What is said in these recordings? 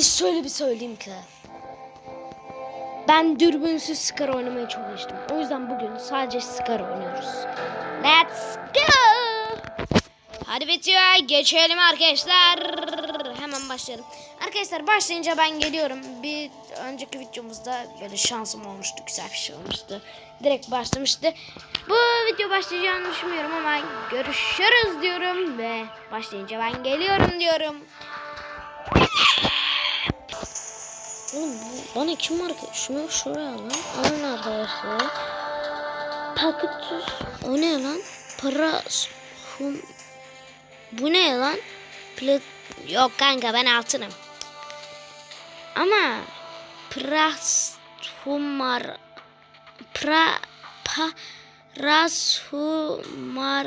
Size şöyle bir söyleyeyim ki. Ben dürbünsüz Scar oynamayı çok alıştım. O yüzden bugün sadece Scar oynuyoruz. Let's go! Hadi videoya geçelim arkadaşlar. Hemen başlayalım. Arkadaşlar başlayınca ben geliyorum. Bir önceki videomuzda böyle şansım olmuştu. Güzel bir şey olmuştu. Direkt başlamıştı. Bu video başlayacağını düşünmüyorum ama görüşürüz diyorum ve başlayınca ben geliyorum diyorum. Oğlum bana kim var ki? Şunu şuraya lan. Alın arkadaşlar. Paketus. O ne lan? Para. Hum. Bu ne lan? Plat... Yok kanka ben altınım. Ama Prashumar pra pa Rashumar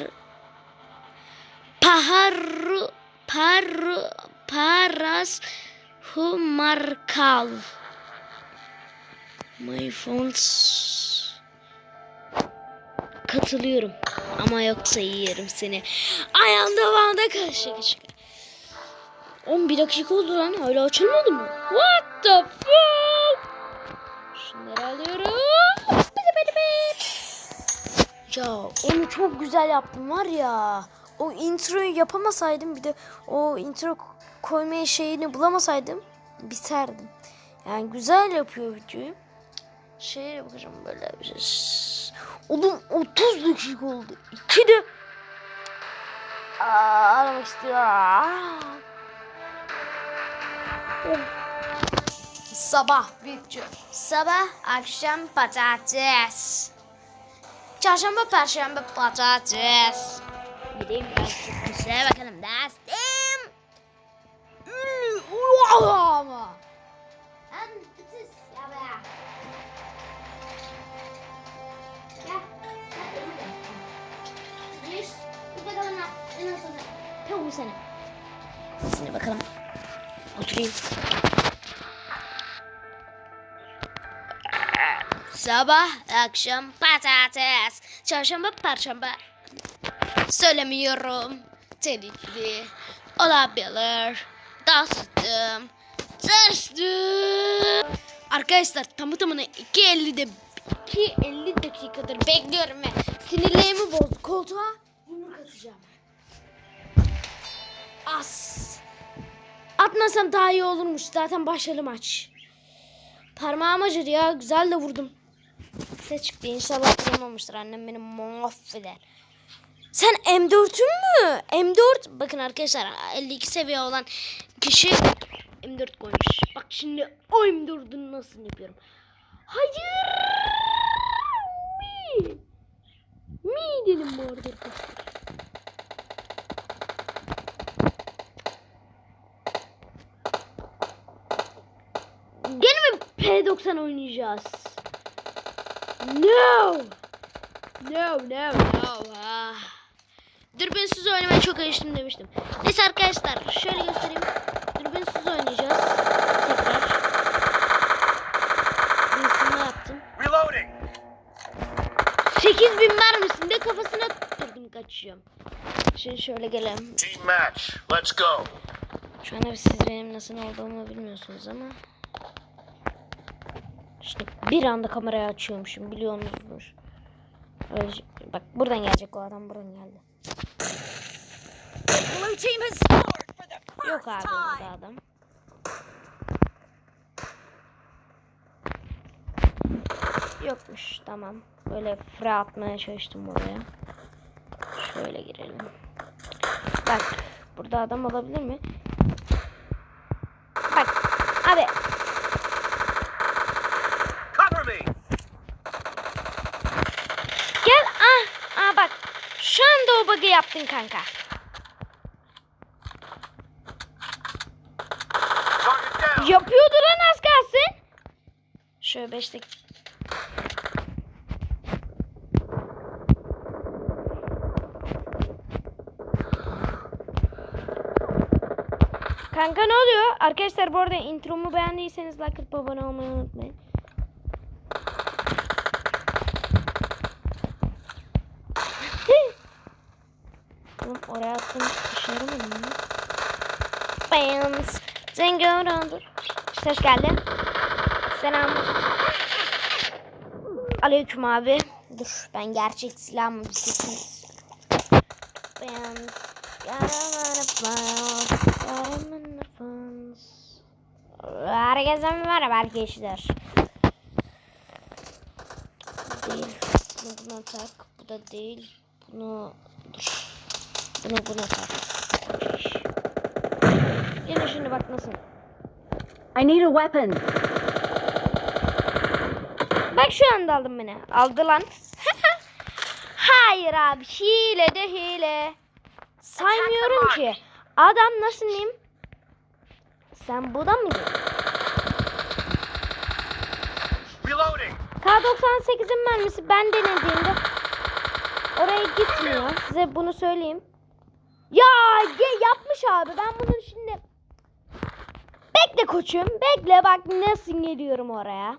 Paharu Paru Paras Humarkal My phones Katılıyorum. Ama yoksa yerim seni. Ayağımda banda karşı çıkar. 11 dakika oldu lan. Hala açılmadı mı? What the fuck? Şunları alıyorum. Ya onu çok güzel yaptım var ya. O introyu yapamasaydım bir de o intro koymaya şeyini bulamasaydım biterdim. Yani güzel yapıyor videoyu. Şeye bakacağım böyle bir şey. Oğlum 30 dakika oldu. İki de Aa, aramak istiyorum. Sabah video. Sabah, akşam patates. Çarşamba, perşembe patates. Gideyim ben şuraya bakalım. Destim. Ama. Ben bitiz ya be. Gel. Yüz. Bir bakalım? En azından. Tamam seni. Seni bakalım. Oturayım. Sabah, akşam patates. Çarşamba, perşembe. Söylemiyorum. Telitli olabilir. Dostum. Dostum. Arkadaşlar tamı tamına 2.50'de 2.50 dakikadır bekliyorum ve sinirlerimi bozdu. Koltuğa yumruk atacağım. As. Atmasam daha iyi olurmuş. Zaten başladı maç. Parmağım acıdı ya. Güzel de vurdum. Ses çıktı. İnşallah kırılmamıştır. Annem beni mahveder. Sen M4'ün mü? M4. Bakın arkadaşlar 52 seviye olan kişi M4 koymuş. Bak şimdi o M4'ün nasıl yapıyorum. Hayır. Mi. Mi dedim bu arada. Gene mi P90 oynayacağız? No. No, no, no. Dürbünsüz oynamaya çok alıştım demiştim. Neyse arkadaşlar şöyle göstereyim. Dürbünsüz oynayacağız. Tekrar. Isınma yaptım. Reloading. 8000 mermisinde kafasına tutturdum kaçıyorum. Şimdi şöyle gelelim. Team match. Let's go. Şu anda siz benim nasıl olduğumu bilmiyorsunuz ama. İşte bir anda kamerayı açıyormuşum biliyorsunuzdur. Öyle, şey- bak buradan gelecek o adam buradan geldi. Yok abi burada adam. Yokmuş tamam. Böyle fıra atmaya çalıştım buraya. Şöyle girelim. Bak burada adam olabilir mi? Bak abi Cover me. gel ah ah bak şu anda o bug'ı yaptın kanka. Yapıyordu lan az kalsın. Şöyle 5 dakika. Kanka ne oluyor? Arkadaşlar bu arada intromu beğendiyseniz like atıp abone olmayı unutmayın. Oğlum oraya attım. İşe yaramadı mı? Fans. Zingo dondur. Ses geldi. Selam. Aleyküm abi. Dur ben gerçek silahımı bir seçeyim. Fans. Herkese merhaba arkadaşlar. Değil. Bunu tak. Bu da değil. Bunu dur. Bunu tak. Yine şimdi bak nasıl. I need a weapon. Bak şu anda aldım beni. Aldı lan. Hayır abi. Hile de hile. Saymıyorum ki. Adam nasıl diyeyim? Sen buradan mı gidiyorsun? Reloading. K98'in mermisi ben denediğimde oraya gitmiyor. Size bunu söyleyeyim. Ya yapmış abi. Ben bunu şimdi Bekle koçum. Bekle bak nasıl geliyorum oraya.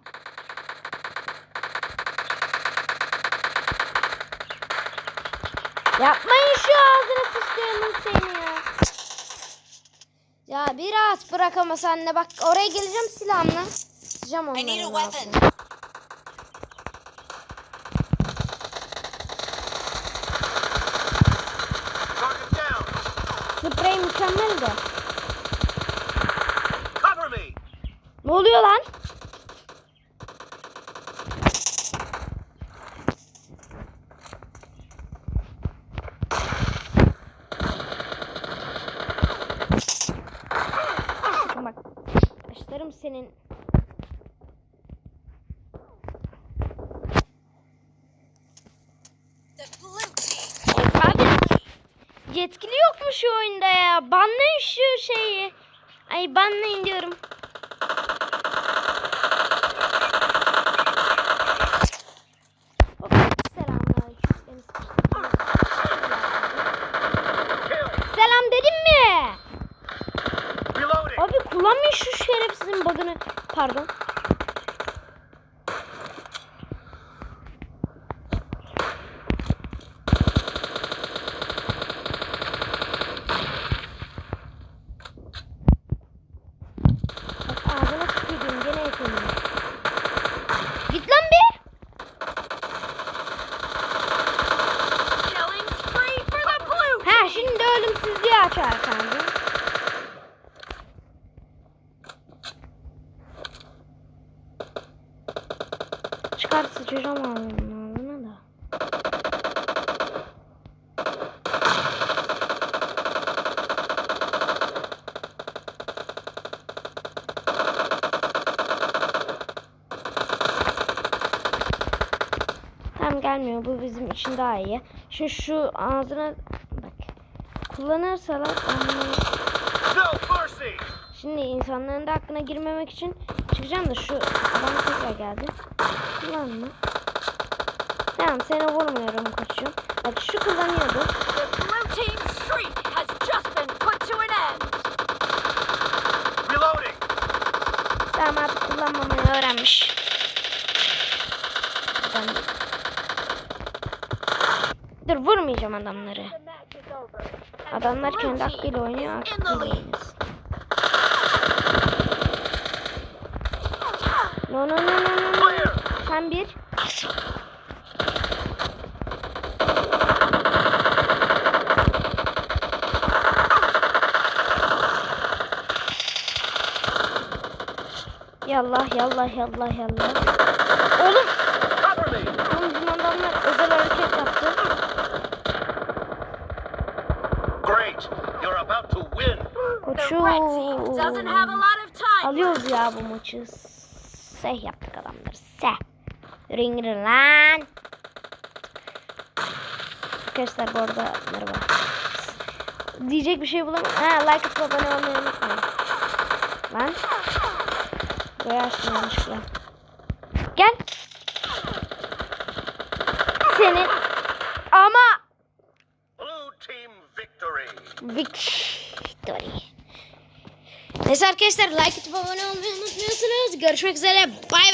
Yapmayın şu ağzına sıçtığımın seni ya. Ya bir rahat bırak ama sen de bak oraya geleceğim silahımla. Sıçacağım onların I need a ağzına. weapon. Target down. Sprey mükemmel de. Cover me. Ne oluyor lan? Bak. Başlarım senin. The blue team. Abi yetkili yok mu şu oyunda ya? Banlayın şu şeyi. Ay banlayın diyorum. Selam dedim mi? Abi kullanmayın şu şerefsizin bug'ını. Pardon. Bak ağzına tükürdüm gene yeteneğim. Git lan bir. Killing spree for the blue. Ha şimdi ölümsüzlüğü açar kanka. Çıkar sıçacağım ağzına ağzına da. Tam gelmiyor. Bu bizim için daha iyi. Şimdi şu ağzına. Kullanırsalar. Şimdi insanların da aklına girmemek için çıkacağım da şu adam tekrar geldi. Kullanma. Tamam seni vurmuyorum koçum. Bak şu kullanıyordu. Tamam artık kullanmamayı öğrenmiş. Ben... Dur vurmayacağım adamları. The match is over. And Adamlar kendi hakkıyla oynuyor. hakkıyla. No no no no no. Sen bir. Yallah yallah yallah yallah. Oğlum, oğlum bizim adamlar özel hareket Great. You're about to win. The red team doesn't have a lot of time. Alıyoruz ya bu maçı. Seh yaptık adamları. Seh. Yürüyün gidin lan. Arkadaşlar bu arada merhaba. Diyecek bir şey bulamadım. Ha like atıp abone olmayı unutmayın. Lan. Buraya açtım yanlışlıkla. Gel. Senin. Ama. Blue team victory. Neyse arkadaşlar like atıp abone olmayı unutmuyorsunuz. Görüşmek üzere. Bay bay.